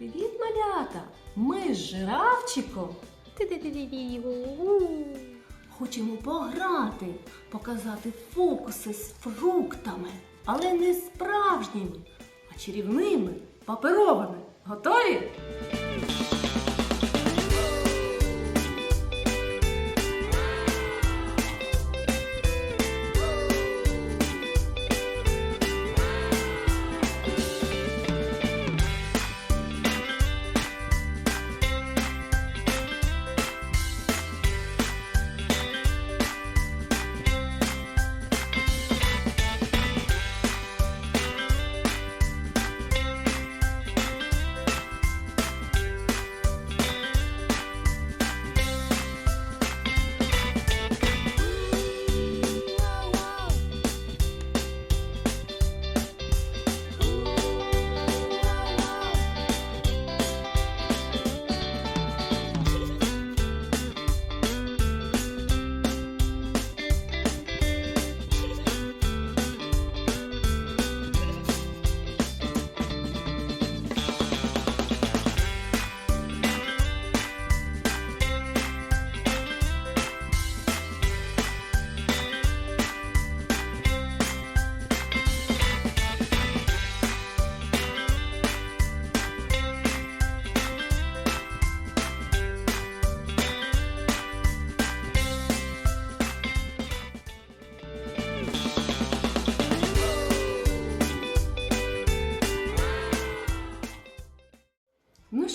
Привіт, малята! Ми з жирафчиком хочемо пограти, показати фокуси з фруктами, але не справжніми, а чарівними, паперовими. Готові?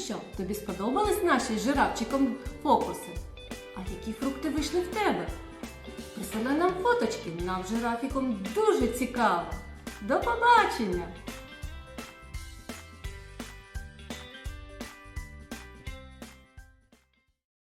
Що, тобі сподобались наші з жирафчиком фокуси? А які фрукти вийшли в тебе? Присилай нам фоточки, нам жирафіком дуже цікаво. До побачення!